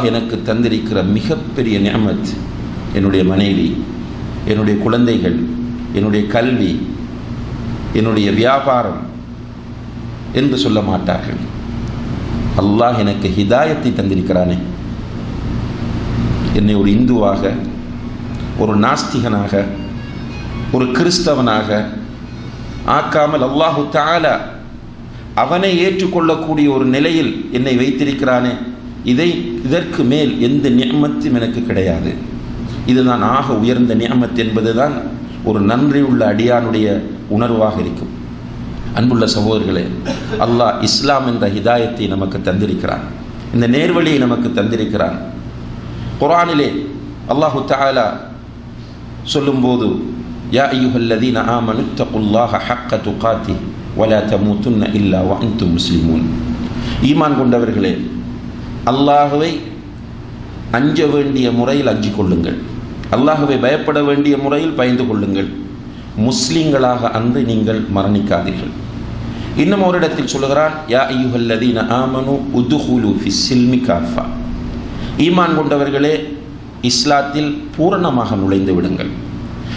அல்லாஹ் எனக்கு தந்திருக்கிற மிகப்பெரிய நியமத் என்னுடைய மனைவி என்னுடைய குழந்தைகள் என்னுடைய கல்வி என்னுடைய வியாபாரம் என்று சொல்ல மாட்டார்கள். அல்லாஹ் எனக்கு ஹிதாயத்தை தந்திருக்கிறானே. என்னை ஒரு இந்துவாக ஒரு நாஸ்திகனாக ஒரு கிறிஸ்தவனாக ஆக்காமல் அல்லாஹு தாலா அவனை ஏற்றுக்கொள்ளக்கூடிய ஒரு நிலையில் என்னை வைத்திருக்கிறானே. இதை இதற்கு மேல் எந்த நியமத்தும் எனக்கு கிடையாது. இதுதான் ஆக உயர்ந்த நியமத் என்பதுதான் ஒரு நன்றியுள்ள அடியானுடைய உணர்வாக இருக்கும். அன்புள்ள சகோதரர்களே அல்லாஹ் இஸ்லாம் என்ற ஹிதாயத்தை நமக்கு தந்திருக்கிறான். இந்த நேர்வழியை நமக்கு தந்திருக்கிறான். குரானிலே அல்லாஹு தாலா சொல்லும்போது யா ஐயுஹல்லதீன ஆமனு தகுல்லாஹ ஹக்க துகாத்தி வலா தமூத்துன்ன இல்லா வஅன்து முஸ்லிமூன். ஈமான் கொண்டவர்களே அல்லாஹுவை அஞ்ச வேண்டிய முறையில் அஞ்சு கொள்ளுங்கள். அல்லாஹுவை பயப்பட வேண்டிய முறையில் பயந்து கொள்ளுங்கள். முஸ்லீம்களாக அன்று நீங்கள் மரணிக்காதீர்கள். இன்னும் ஒரு இடத்தில் சொல்லுகிறான் யா ஐயுஹல்லதீன ஆமனு உதுஹுலு ஃபி சில்மி காஃபா. ஈமான் கொண்டவர்களே இஸ்லாத்தில் பூரணமாக நுழைந்து விடுங்கள்.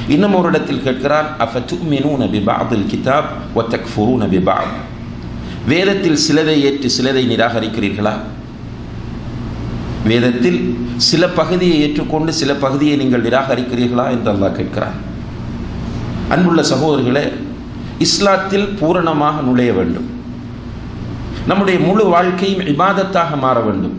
இன்னும் ஒரு இடத்தில் கேட்கிறான் அஃபத்துமினூன பிபாதில் கிதாப் ஒ தக்ஃபுரூன பிபாத். வேதத்தில் சிலதை ஏற்று சிலதை நிராகரிக்கிறீர்களா? வேதத்தில் சில பகுதியை ஏற்றுக்கொண்டு சில பகுதியை நீங்கள் நிராகரிக்கிறீர்களா என்று அல்லாஹ் கேட்கிறார் அன்புள்ள சகோதரர்களே இஸ்லாத்தில் பூரணமாக நுழைய வேண்டும். நம்முடைய முழு வாழ்க்கையும் இபாதத்தாக மாற வேண்டும்.